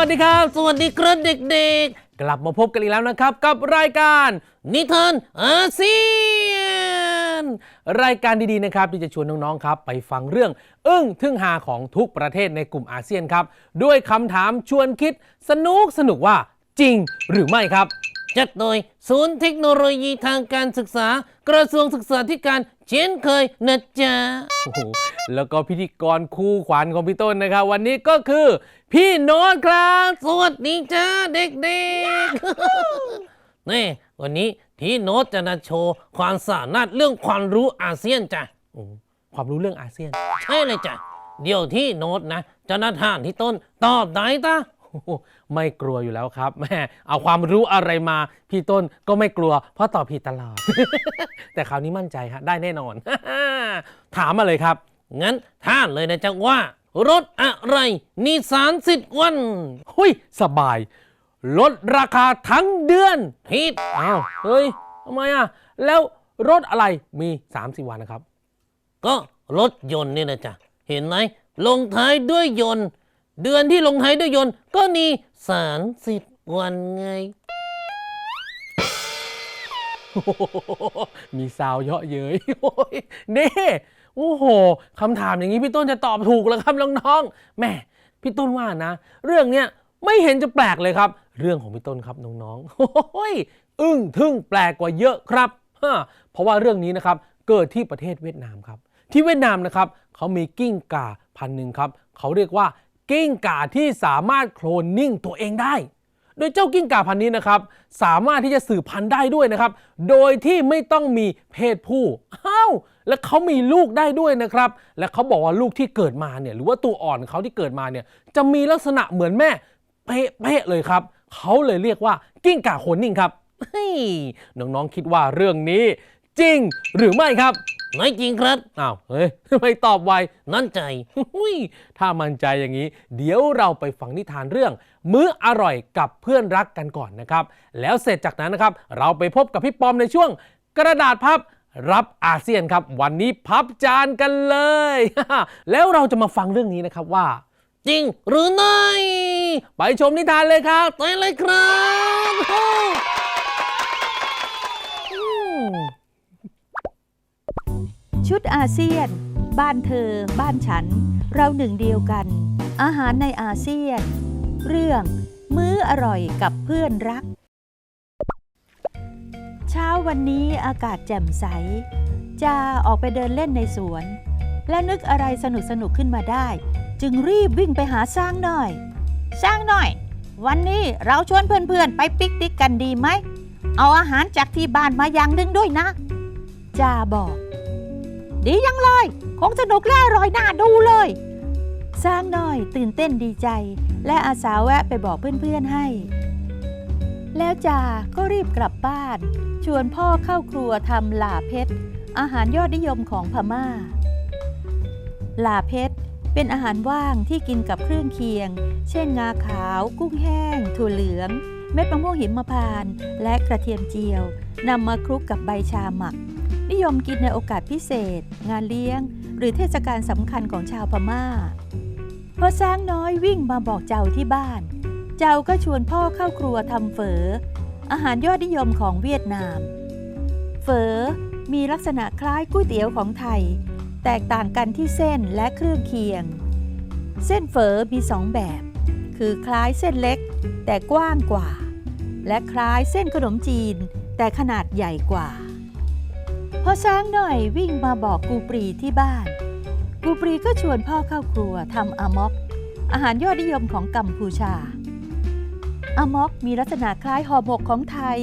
วัสดีครับ สวัสดีครับเด็กๆ กลับมาพบกันอีกแล้วนะครับกับรายการนิทานอาเซียนรายการดีๆนะครับที่จะชวนน้องๆครับ ไปฟังเรื่องอึ้งทึ่งหาของทุกประเทศในกลุ่มอาเซียนครับ ด้วยคำถามชวนคิดสนุกสนุกว่าจริงหรือไม่ครับ จัดโดยศูนย์เทคโนโลยีทางการศึกษา กระทรวงศึกษาธิการเช่นเคยนะจ๊ะโอ้โหแล้วก็พิธีกรคู่ขวัญของพี่ต้นนะครับ วันนี้ก็คือ พี่โน้ตครับ สวัสดีจ้าเด็กๆ นี่วันนี้พี่โน้ตจะมาโชว์ความสามารถเรื่องความรู้อาเซียนจ้ะโอ้ความรู้เรื่องอาเซียน ใช่เลยจ้ะ เดี๋ยวที่โน้ตนะจะนัดท่านที่ต้นตอบได้ตาโอ้โหไม่กลัวอยู่แล้วครับแม่เอาความรู้อะไรมา พี่ต้นก็ไม่กลัว เพราะตอบผิดตลอด แต่คราวนี้มั่นใจครับได้แน่นอน ถามมาเลยครับ งั้นท่านเลยนะจ๊ะว่า รถอะไรนิสานสิทธิ์วันหุยสบาย ลดราคาทั้งเดือนผิดอ้าวเฮ้ยทำไมอะ แล้วรถอะไรมี30วันนะครับ ก็รถยนต์เนี่ยนะจ๊ะ เห็นไหมลงท้ายด้วยยนต์ เดือนที่ลงท้ายด้วยยนต์ ก็มีสามสิบวันไงโอ้โหมีซาวเยาะเย้ยโอ้ยนี่ โอ้โหคำถามอย่างนี้พี่ต้นจะตอบถูกแล้วครับน้องๆแม่พี่ต้นว่านะ เรื่องเนี้ยไม่เห็นจะแปลกเลยครับ เรื่องของพี่ต้นครับน้องๆโอ้ยอึ้งทึ่งแปลกกว่าเยอะครับฮะเพราะว่าเรื่องนี้นะครับเกิดที่ประเทศเวียดนามครับ ที่เวียดนามนะครับเขามีกิ้งก่าพันหนึ่งครับเขาเรียกว่ากิ้งก่าที่สามารถโคลนนิ่งตัวเองได้ โดยเจ้ากิ้งก่าพันนี้นะครับ สามารถที่จะสืบพันธุ์ได้ด้วยนะครับ โดยที่ไม่ต้องมีเพศผู้ และเขามีลูกได้ด้วยนะครับ และเขาบอกว่าลูกที่เกิดมาเนี่ยหรือว่าตัวอ่อนเขาที่เกิดมาเนี่ยจะมีลักษณะเหมือนแม่เป๊ะๆเลยครับเขาเลยเรียกว่ากิ้งก่าโคลนนิ่งครับเฮ้ยน้องๆคิดว่าเรื่องนี้ จริงหรือไม่ครับไม่จริงครับ อ้าว เฮ้ยทำไมตอบไว นั่นใจหุยถ้ามั่นใจอย่างนี้ เดี๋ยวเราไปฟังนิทานเรื่อง มื้ออร่อยกับเพื่อนรักกันก่อนนะครับ แล้วเสร็จจากนั้นนะครับ เราไปพบกับพี่ปอมในช่วงกระดาษพับ รับอาเซียนครับ วันนี้พับจานกันเลย แล้วเราจะมาฟังเรื่องนี้นะครับว่า จริงหรือไม่ไปชมนิทานเลยครับไปเลยครับชุดอาเซียน บ้านเธอ บ้านฉัน เราหนึ่งเดียวกัน อาหารในอาเซียน เรื่อง มื้ออร่อยกับเพื่อนรัก เช้าวันนี้อากาศแจ่มใสจะออกไปเดินเล่นในสวน และนึกอะไรสนุกสนุกขึ้นมาได้ จึงรีบวิ่งไปหาสร้างหน่อย สร้างหน่อย วันนี้เราชวนเพื่อนๆ ไปปิกนิกกันดีไหม เอาอาหารจากที่บ้านมาอย่างหนึ่งด้วยนะ จาบอก ดียังเลย คงสนุกและอร่อยน่าดูเลย สร้างหน่อยตื่นเต้นดีใจ และอาสาแวะไปบอกเพื่อนๆให้ แล้วจาก็รีบกลับบ้าน ชวนพ่อเข้าครัวทำหลาเพชร อาหารยอดนิยมของพม่า หลาเพชรเป็นอาหารว่างที่กินกับเครื่องเคียง เช่นงาขาว กุ้งแห้ง ถั่วเหลือง เม็ดมะม่วงหิมพานต์และกระเทียมเจียวนำมาคลุกกับใบชาหมัก นิยมกินในโอกาสพิเศษ งานเลี้ยง หรือเทศกาลสำคัญของชาวพม่าพอสร้างน้อยวิ่งมาบอกเจ้าที่บ้าน เจ้าก็ชวนพ่อเข้าครัวทำเฝอ อาหารยอดนิยมของเวียดนาม เฝอมีลักษณะคล้ายก๋วยเตี๋ยวของไทย แตกต่างกันที่เส้นและเครื่องเคียง เส้นเฝอมีสองแบบ คือคล้ายเส้นเล็ก แต่กว้างกว่า และคล้ายเส้นขนมจีน แต่ขนาดใหญ่กว่าพอช้างหน่อยวิ่งมาบอกกูปรีที่บ้าน กูปรีก็ชวนพ่อเข้าครัวทำอามอก อาหารยอดนิยมของกัมพูชา อามอกมีลักษณะคล้ายห่อหมกของไทย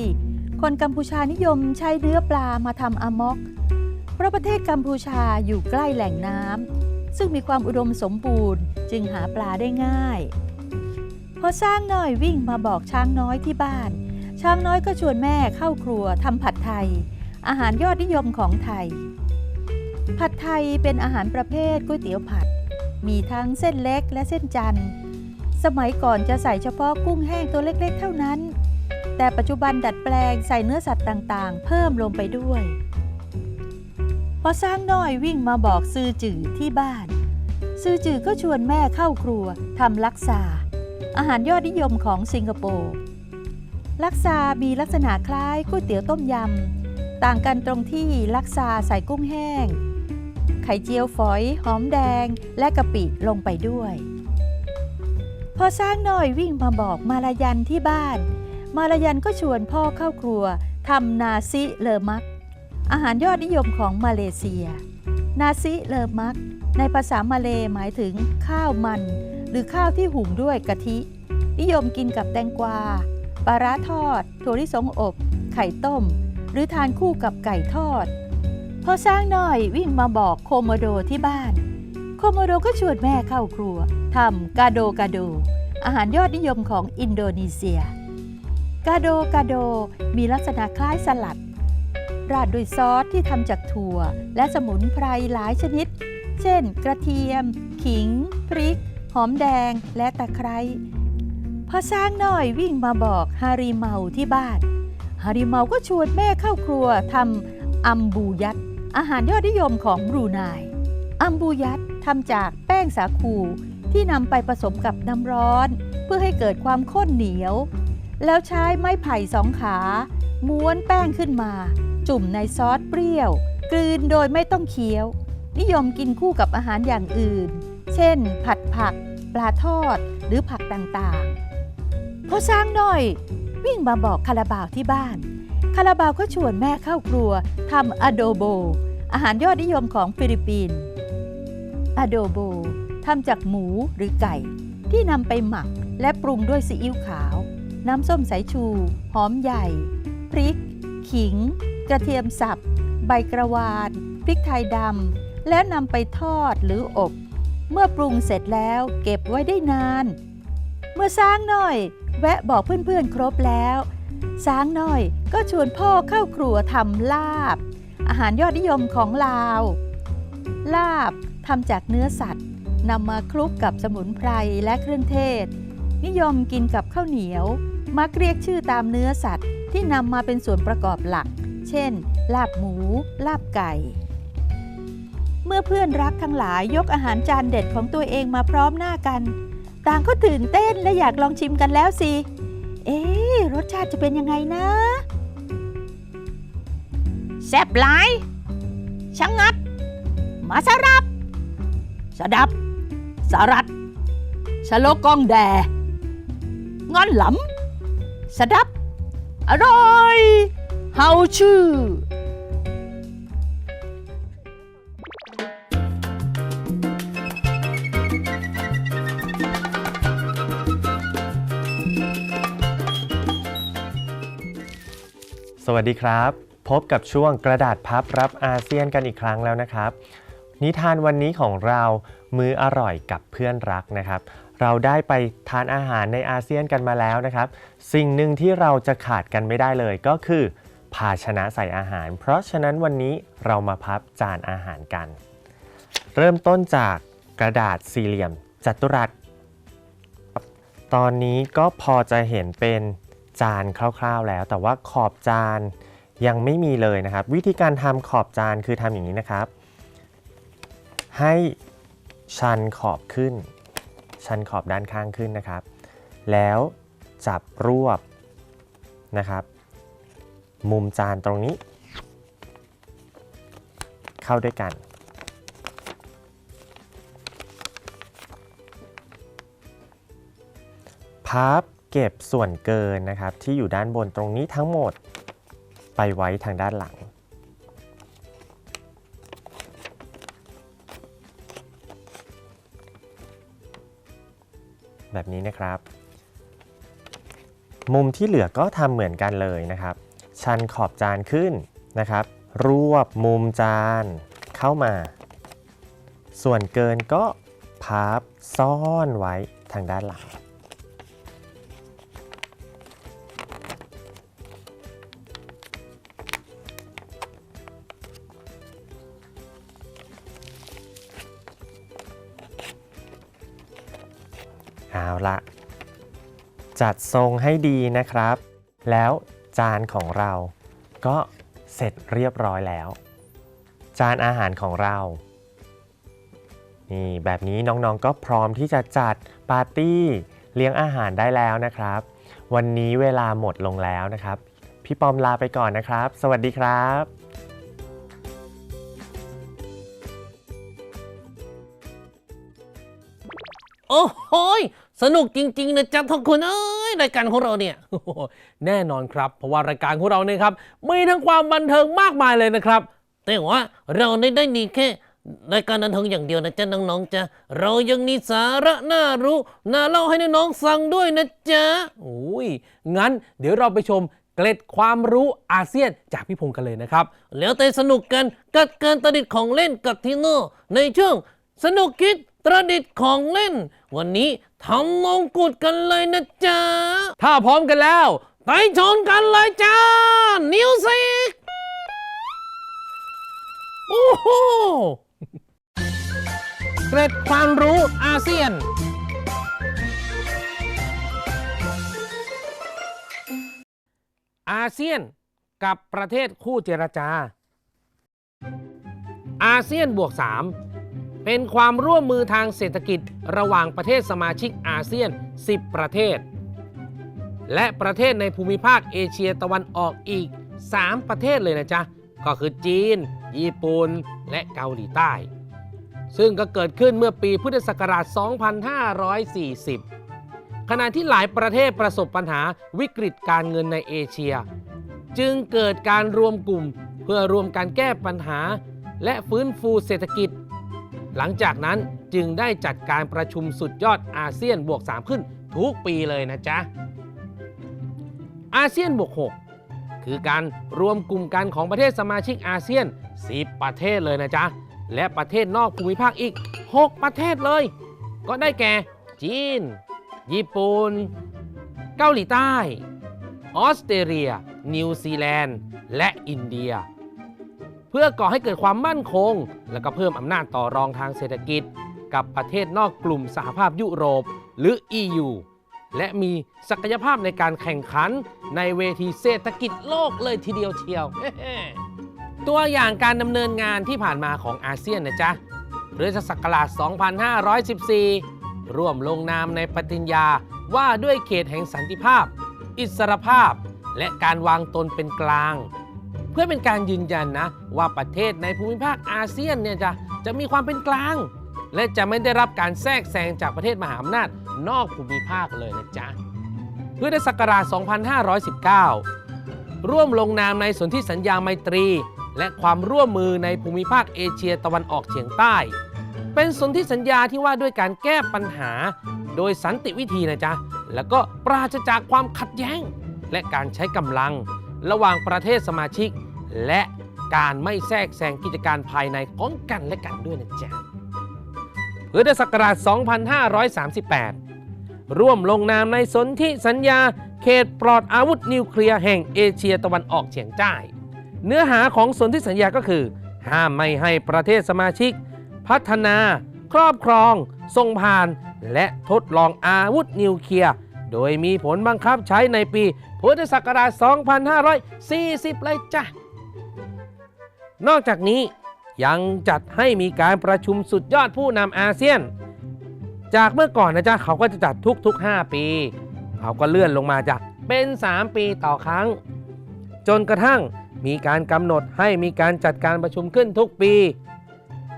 คนกัมพูชานิยมใช้เนื้อปลามาทำอามอก เพราะประเทศกัมพูชาอยู่ใกล้แหล่งน้ำซึ่งมีความอุดมสมบูรณ์ จึงหาปลาได้ง่าย พอช้างน้อยวิ่งมาบอกช้างน้อยที่บ้าน ช้างน้อยก็ชวนแม่เข้าครัวทำผัดไทย อาหารยอดนิยมของไทย ผัดไทยเป็นอาหารประเภทก๋วยเตี๋ยวผัด มีทั้งเส้นเล็กและเส้นจันทร์ สมัยก่อนจะใส่เฉพาะกุ้งแห้งตัวเล็กๆ เท่านั้น แต่ปัจจุบันดัดแปลงใส่เนื้อสัตว์ต่างๆ เพิ่มลงไปด้วย พอสร้างน้อยวิ่งมาบอกซื้อจื่อที่บ้าน ซื้อจื่อก็ชวนแม่เข้าครัวทำลักซา อาหารยอดนิยมของสิงคโปร์ลักซา มีลักษณะคล้ายก๋วยเตี๋ยวต้มยำ ต่างกันตรงที่ลักซาใส่กุ้งแห้ง ไข่เจียวฝอย หอมแดง และกะปิลงไปด้วย พอสร้างหน่อยวิ่งมาบอกมาลายันที่บ้าน มาลายันก็ชวนพ่อเข้าครัวทำนาซิเลอมัก อาหารยอดนิยมของมาเลเซีย นาซิเลอมัก ในภาษามาเลหมายถึงข้าวมัน หรือข้าวที่หุงด้วยกะทิ นิยมกินกับแตงกวาปลาร้าทอด ถั่วลิสงอบ ไข่ต้ม หรือทานคู่กับไก่ทอดพอสร้างหน่อยวิ่งมาบอกโคโมโดที่บ้าน โคโมโดก็ชวนแม่เข้าครัวทำกาโดกาโด อาหารยอดนิยมของอินโดนีเซีย กาโดกาโดมีลักษณะคล้ายสลัด ราดด้วยซอสที่ทำจากถั่ว และสมุนไพรหลายชนิด เช่น กระเทียม ขิง พริก หอมแดงและตะไคร้พอสร้างหน่อยวิ่งมาบอกฮาริเมาที่บ้าน ฮาริเมาก็ชวนแม่เข้าครัวทำอัมบูยัตอาหารยอดนิยมของบรูไน อัมบูยัตทำจากแป้งสาคูที่นำไปผสมกับน้ำร้อน เพื่อให้เกิดความข้นเหนียว แล้วใช้ไม้ไผ่สองขา ม้วนแป้งขึ้นมา จุ่มในซอสเปรี้ยว กลืนโดยไม่ต้องเคี้ยว นิยมกินคู่กับอาหารอย่างอื่น เช่น ผัดผัก ปลาทอดหรือผักต่างๆพอสร้างหน่อย วิ่งมาบอกคาราบาวที่บ้าน คาราบาวก็ชวนแม่เข้าครัวทำอะโดโบ อาหารยอดนิยมของฟิลิปปินส์ อะโดโบทำจากหมูหรือไก่ ที่นำไปหมักและปรุงด้วยซีอิ๊วขาว น้ำส้มสายชู หอมใหญ่ พริก ขิง กระเทียมสับ ใบกระวานพริกไทยดำ แล้วนำไปทอดหรืออบ เมื่อปรุงเสร็จแล้วเก็บไว้ได้นาน เมื่อสร้างหน่อย แวะบอกเพื่อนๆครบแล้วสางหน้อยก็ชวนพ่อเข้าครัวทำลาบ อาหารยอดนิยมของลาว ลาบ ทำจากเนื้อสัตว์นำมาคลุกกับสมุนไพรและเครื่องเทศ นิยมกินกับข้าวเหนียว มักเรียกชื่อตามเนื้อสัตว์ที่นำมาเป็นส่วนประกอบหลัก เช่น ลาบหมู ลาบไก่ เมื่อเพื่อนรักทั้งหลายยกอาหารจานเด็ดของตัวเองมาพร้อมหน้ากัน ต่างก็ตื่นเต้นและอยากลองชิมกันแล้วสิ เอ๊รสชาติจะเป็นยังไงนะแซ่บหลายชะงัด มาสรับ สดับ สารัดชะโลกองแดงอนหลำสดับ อร่อยเฮาชื่อ สวัสดีครับ พบกับช่วงกระดาษพับรับอาเซียนกันอีกครั้งแล้วนะครับ นิทานวันนี้ของเรามื้ออร่อยกับเพื่อนรักนะครับ เราได้ไปทานอาหารในอาเซียนกันมาแล้วนะครับ สิ่งหนึ่งที่เราจะขาดกันไม่ได้เลยก็คือ ภาชนะใส่อาหาร เพราะฉะนั้นวันนี้เรามาพับจานอาหารกัน เริ่มต้นจากกระดาษสี่เหลี่ยม จัตุรัส ตอนนี้ก็พอจะเห็นเป็นจานคร่าวๆแล้ว แต่ว่าขอบจานยังไม่มีเลยนะครับ วิธีการทำขอบจานคือทำอย่างนี้นะครับ ให้ชันขอบขึ้น ชันขอบด้านข้างขึ้นนะครับ แล้วจับรวบนะครับ มุมจานตรงนี้ เข้าด้วยกัน พับเก็บส่วนเกินนะครับที่อยู่ด้านบนตรงนี้ทั้งหมดไปไว้ทางด้านหลัง แบบนี้นะครับ มุมที่เหลือก็ทำเหมือนกันเลยนะครับ ชันขอบจานขึ้นนะครับ รวบมุมจานเข้ามา ส่วนเกินก็พับซ่อนไว้ทางด้านหลัง จัดทรงให้ดีนะครับ แล้วจานของเราก็เสร็จเรียบร้อยแล้ว จานอาหารของเรา นี่แบบนี้น้องๆก็พร้อมที่จะจัดปาร์ตี้เลี้ยงอาหารได้แล้วนะครับ วันนี้เวลาหมดลงแล้วนะครับ พี่ปอมลาไปก่อนนะครับ สวัสดีครับโอ้โหย สนุกจริงๆนะจ๊ะทุกคนเอ้ยรายการของเราเนี่ยโอ้โหแน่นอนครับ เพราะว่ารายการของเราเนี่ยครับมีทั้งความบันเทิงมากมายเลยนะครับ แต่ว่าเราไม่ได้มีแค่รายการบันเทิงอย่างเดียวนะจ๊ะน้องๆจ๊ะเรายังมีสาระน่ารู้น่าเล่าให้น้องๆฟังด้วยนะจ๊ะโอ้ยงั้นเดี๋ยวเราไปชมเกล็ดความรู้อาเซียนจากพี่พงศ์กันเลยนะครับ แล้วแต่สนุกกันกับการประดิษฐ์ของเล่นกับทีโน่ในช่วงสนุกคิดประดิษฐ์ของเล่น วันนี้ทำมงกุฎกันเลยนะจ๊ะ ถ้าพร้อมกันแล้ว ไปชนกันเลยจ้า นิวสิกโอ้โหเกร็ดความรู้อาเซียน อาเซียนกับประเทศคู่เจรจา อาเซียนบวก3 เป็นความร่วมมือทางเศรษฐกิจระหว่างประเทศสมาชิกอาเซียน 10 ประเทศ และประเทศในภูมิภาคเอเชียตะวันออกอีก 3 ประเทศเลยนะจ๊ะ ก็คือจีน ญี่ปุ่น และเกาหลีใต้ ซึ่งก็เกิดขึ้นเมื่อปีพุทธศักราช 2540 ขณะที่หลายประเทศประสบปัญหาวิกฤตการเงินในเอเชีย จึงเกิดการรวมกลุ่มเพื่อรวมการแก้ปัญหา และฟื้นฟูเศรษฐกิจ หลังจากนั้นจึงได้จัดการประชุมสุดยอดอาเซียนบวก 3 ขึ้นทุกปีเลยนะจ๊ะ อาเซียนบวก 6 คือการรวมกลุ่มกันของประเทศสมาชิกอาเซียน 10 ประเทศเลยนะจ๊ะ และประเทศนอกภูมิภาคอีก 6 ประเทศเลย ก็ได้แก่ จีน ญี่ปุ่น เกาหลีใต้ ออสเตรเลีย นิวซีแลนด์ และอินเดีย พื่อก่อให้เกิดความมั่นคง และก็เพิ่มอำนาจต่อรองทางเศรษฐกิจ กับประเทศนอกกลุ่มสหภาพยุโรป หรือ EU และมีศักยภาพในการแข่งขันในเวทีเศรษฐกิจโลกเลยทีเดียวเชียว ตัวอย่างการดำเนินงานที่ผ่านมาของอาเซียนนะจ๊ะเรือศักราช 2514 ร่วมลงนามในปฏิญญาว่าด้วยเขตแห่งสันติภาพ อิสรภาพ และการวางตนเป็นกลาง พื่อเป็นการยืนยันนะ ว่าประเทศในภูมิภาคอาเซียนเนี่ยจะจะมีความเป็นกลาง และจะไม่ได้รับการแทรกแซงจากประเทศมหาอำนาจนอกภูมิภาคเลยนะจ๊ะพุทธศักราช 2519 ร่วมลงนามในสนธิสัญญาไมตรี และความร่วมมือในภูมิภาคเอเชียตะวันออกเฉียงใต้ เป็นสนธิสัญญาที่ว่าด้วยการแก้ปัญหา โดยสันติวิธีนะจ๊ะ แล้วก็ปราศจากความขัดแย้ง และการใช้กำลัง ระหว่างประเทศสมาชิก และการไม่แทรกแซงกิจการภายในของกันและกันด้วยนะจ๊ะพุทธศักราช 2538 ร่วมลงนามในสนธิสัญญาเขตปลอดอาวุธนิวเคลียร์แห่งเอเชียตะวันออกเฉียงใต้ เนื้อหาของสนธิสัญญาก็คือ ห้ามไม่ให้ประเทศสมาชิก พัฒนา ครอบครองทรงผ่าน และทดลองอาวุธนิวเคลียร์ โดยมีผลบังคับใช้ในปีพุทธศักราช 2540 เลยจ้ะ นอกจากนี้ยังจัดให้มีการประชุมสุดยอดผู้นำอาเซียน จากเมื่อก่อนนะจ๊ะเขาก็จะจัดทุกๆ 5 ปี เขาก็เลื่อนลงมาจากเป็น 3 ปีต่อครั้ง จนกระทั่งมีการกำหนดให้มีการจัดการประชุมขึ้นทุกปี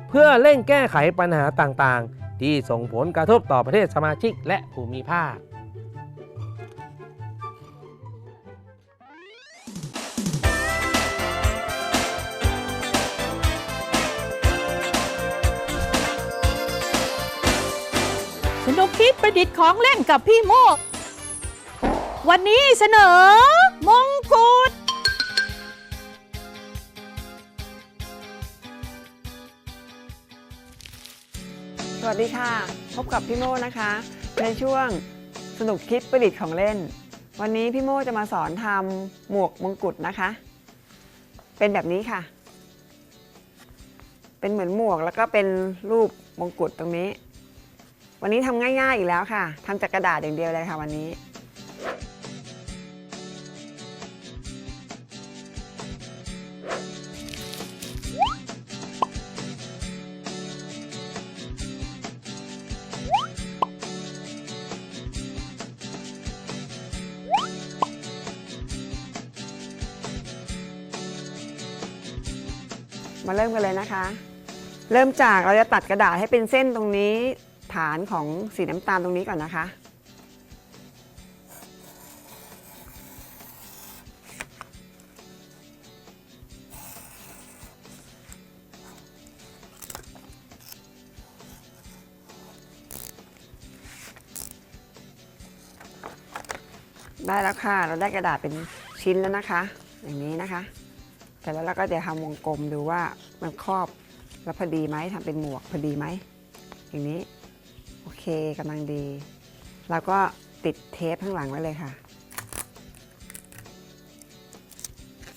เพื่อเร่งแก้ไขปัญหาต่างๆ ที่ส่งผลกระทบต่อประเทศสมาชิกและภูมิภาค คิดประดิษฐ์ของเล่นกับพี่โมก วันนี้เสนอ มงกุฎสวัสดีค่ะ พบกับพี่โมนะคะ ในช่วงสนุกคิดประดิษฐ์ของเล่น วันนี้พี่โมจะมาสอนทำหมวกมงกุฎนะคะ เป็นแบบนี้ค่ะ เป็นเหมือนหมวกแล้วก็เป็นรูปมงกุฎตรงนี้ วันนี้ทำง่ายๆอีกแล้วค่ะทำจากกระดาษอย่างเดียวเลยค่ะวันนี้ มาเริ่มกันเลยนะคะ เริ่มจากเราจะตัดกระดาษให้เป็นเส้นตรงนี้านของสีน้ำตาลตรงนี้ก่อนนะคะ ได้แล้วค่ะ เราได้กระดาษเป็นชิ้นแล้วนะคะ อย่างนี้นะคะ แต่แล้วเราก็จะทำวงกลมดูว่ามันครอบแล้วพอดีไหมทำเป็นหมวกพอดีไหมอย่างนี้ กำลังดี แล้วก็ติดเทปข้างหลังไว้เลยค่ะ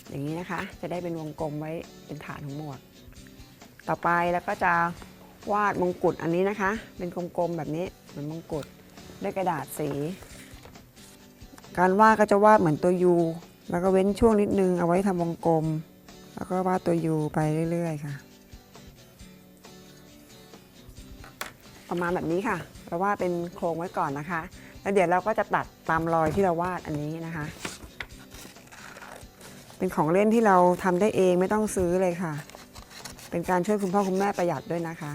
อย่างนี้นะคะ จะได้เป็นวงกลมไว้เป็นฐานของหมวก ต่อไปแล้วก็จะวาดมงกุฎอันนี้นะคะ เป็นกลมๆแบบนี้เหมือนมงกุฎด้วยกระดาษสี การวาดก็จะวาดเหมือนตัวยูแล้วก็เว้นช่วงนิดนึงเอาไว้ทำวงกลม แล้วก็วาดตัวยูไปเรื่อยๆค่ะ ประมาณแบบนี้ค่ะ เราวาดเป็นโครงไว้ก่อนนะคะ แล้วเดี๋ยวเราก็จะตัดตามรอยที่เราวาดอันนี้นะคะ เป็นของเล่นที่เราทำได้เองไม่ต้องซื้อเลยค่ะ เป็นการช่วยคุณพ่อคุณแม่ประหยัดด้วยนะคะ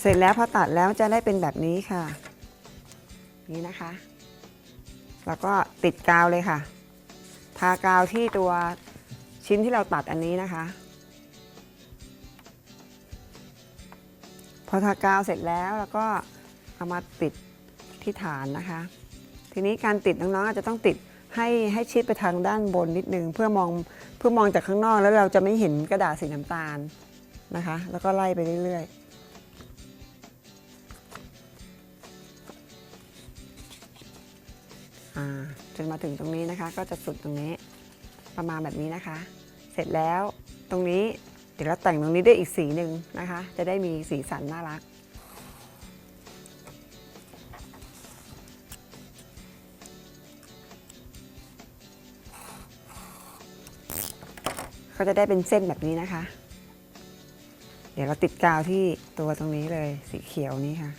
เสร็จแล้วพอตัดแล้วจะได้เป็นแบบนี้ค่ะ นี่นะคะ แล้วก็ติดกาวเลยค่ะ ทากาวที่ตัวชิ้นที่เราตัดอันนี้นะคะ พอทากาวเสร็จแล้วแล้วก็เอามาติดที่ฐานนะคะ ทีนี้การติดน้องๆอาจจะต้องติดให้ให้ชิดไปทางด้านบนนิดนึงเพื่อมองเพื่อมองจากข้างนอกแล้วเราจะไม่เห็นกระดาษสีน้ำตาลนะคะ แล้วก็ไล่ไปเรื่อยๆจนมาถึงตรงนี้นะคะ ก็จะสุดตรงนี้ประมาณแบบนี้นะคะ เสร็จแล้วตรงนี้ เดี๋ยวเราแต่งตรงนี้ด้วยอีกสีหนึ่งนะคะ จะได้มีสีสันน่ารัก ก็จะได้เป็นเส้นแบบนี้นะคะ เดี๋ยวเราติดกาวที่ตัวตรงนี้เลยสีเขียวนี้ค่ะ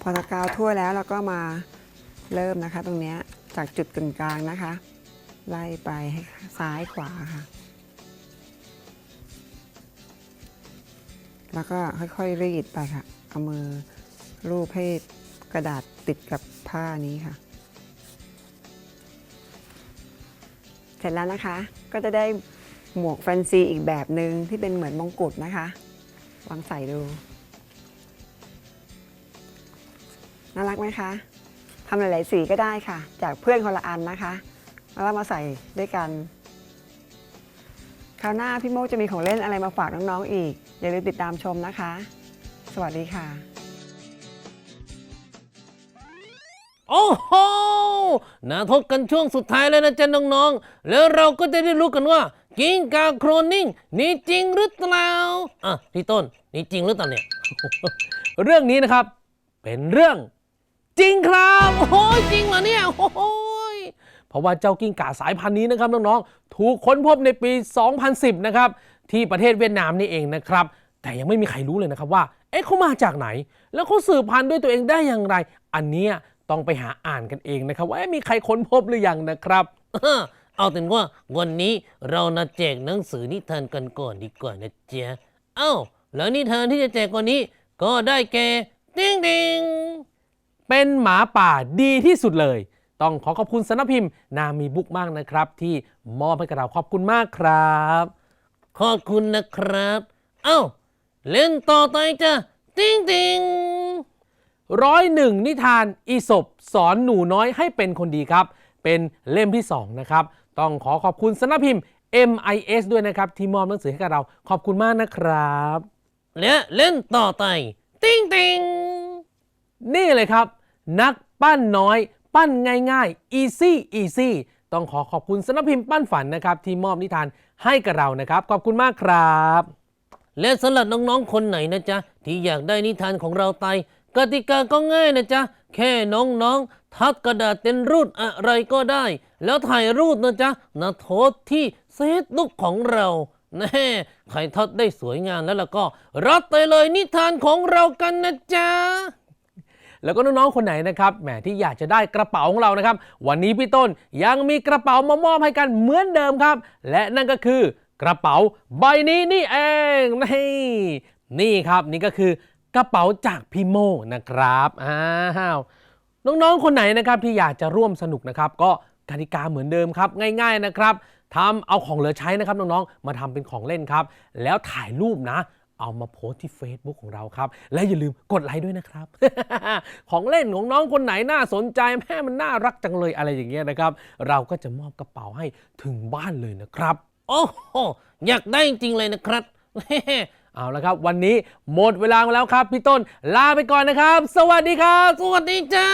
พอตะกาวทั่วแล้วเราก็มาเริ่มนะคะตรงเนี้ย จากจุดกึ่งกลางนะคะ ไล่ไปให้ซ้ายขวาค่ะ แล้วก็ค่อยๆรีดไปค่ะ เอามือรูปให้กระดาษติดกับผ้านี้ค่ะ เสร็จแล้วนะคะ ก็จะได้หมวกแฟนซีอีกแบบหนึ่งที่เป็นเหมือนมงกุฎนะคะลองใส่ดู น่ารักไหมคะ ทำหลาย ๆ สีก็ได้ค่ะ จากเพื่อนคนละอันนะคะแล้วมาใส่ด้วยกัน คราวหน้าพี่โมกจะมีของเล่นอะไรมาฝากน้อง ๆ อีก อย่าลืมติดตามชมนะคะ สวัสดีค่ะ โอ้โหนาทบกันช่วงสุดท้ายแล้วนะจ๊ะน้องๆ แล้วเราก็จะได้รู้กันว่า กิ้งกาโครนนิ่งนี่จริงหรือเปล่า อะ พี่ต้นนี่จริงหรือเปล่าเนี่ย เรื่องนี้นะครับ เป็นเรื่อง จริงครับโอ้ยจริงเหรอเนี่ยโอ้ยเพราะว่าเจ้ากิ้งก่าสายพันธุ์นี้นะครับน้องๆถูกค้นพบในปี 2010 นะครับที่ประเทศเวียดนามนี่เองนะครับ แต่ยังไม่มีใครรู้เลยนะครับว่า เอ๊ะเขามาจากไหน แล้วเขาสืบพันธุ์ด้วยตัวเองได้อย่างไร อันเนี้ยต้องไปหาอ่านกันเองนะครับ ว่ามีใครค้นพบหรือยังนะครับ เอาเป็นว่าวันนี้เรานะแจกหนังสือนิทานกันก่อนดีกว่านะเจ๊เอ้า แล้วนิทานที่จะแจกวันนี้ ก็ได้แก่ ติงติง เป็นหมาป่าดีที่สุดเลย ต้องขอขอบคุณสำนักพิมพ์ นามีบุ๊กมากนะครับ ที่มอบให้กับเราขอบคุณมากครับ ขอบคุณนะครับ เอ้า เล่นต่อไปจ้ะติงติงร้อยหนึ่งนิทานอีสบสอนหนูน้อยให้เป็นคนดีครับ เป็นเล่มที่ 2 นะครับ ต้องขอขอบคุณสำนักพิมพ์ MIS ด้วยนะครับ ที่มอบหนังสือให้กับเราขอบคุณมากนะครับ และเล่นต่อไปติงติงนี่เลยครับ นักปั้นน้อย ปั้นง่ายๆ easy easy ต้องขอขอบคุณสนักพิมพ์ปั้นฝันนะครับ ที่มอบนิทานให้กับเรานะครับ ขอบคุณมากครับ และสำหรับน้องๆคนไหนนะจ๊ะ ที่อยากได้นิทานของเราไปกติกาก็ง่ายนะจ๊ะ แค่น้องๆ ทัดกระดาษเป็นรูปอะไรก็ได้ แล้วถ่ายรูปนะจ๊ะนะโพสต์ที่เฟซบุ๊กของเราแน่ใครทัดได้สวยงามแล้วล่ะก็รับไปเลยนิทานของเรากันนะจ๊ะ แล้วก็น้องๆคนไหนนะครับแหมที่อยากจะได้กระเป๋าของเรานะครับ วันนี้พี่ต้นยังมีกระเป๋ามามอบให้กันเหมือนเดิมครับ และนั่นก็คือกระเป๋าใบนี้นี่เองนี่นี่ครับนี่ก็คือกระเป๋าจากพี่โมนะครับอ้าวน้องๆคนไหนนะครับที่อยากจะร่วมสนุกนะครับก็กติกาเหมือนเดิมครับ ง่าย ๆนะครับทำเอาของเหลือใช้นะครับน้องๆมาทำเป็นของเล่นครับ แล้วถ่ายรูปนะ เอามาโพสที่ Facebook ของเราครับ และอย่าลืมกดไลค์ด้วยนะครับ ของเล่นของน้องคนไหนน่าสนใจแม่มันน่ารักจังเลยอะไรอย่างเงี้ยนะครับ เราก็จะมอบกระเป๋าให้ถึงบ้านเลยนะครับ โอ้โหอยากได้จริงเลยนะครับ เอาละครับ วันนี้หมดเวลาแล้วครับ พี่ต้นลาไปก่อนนะครับ สวัสดีครับ สวัสดีจ้า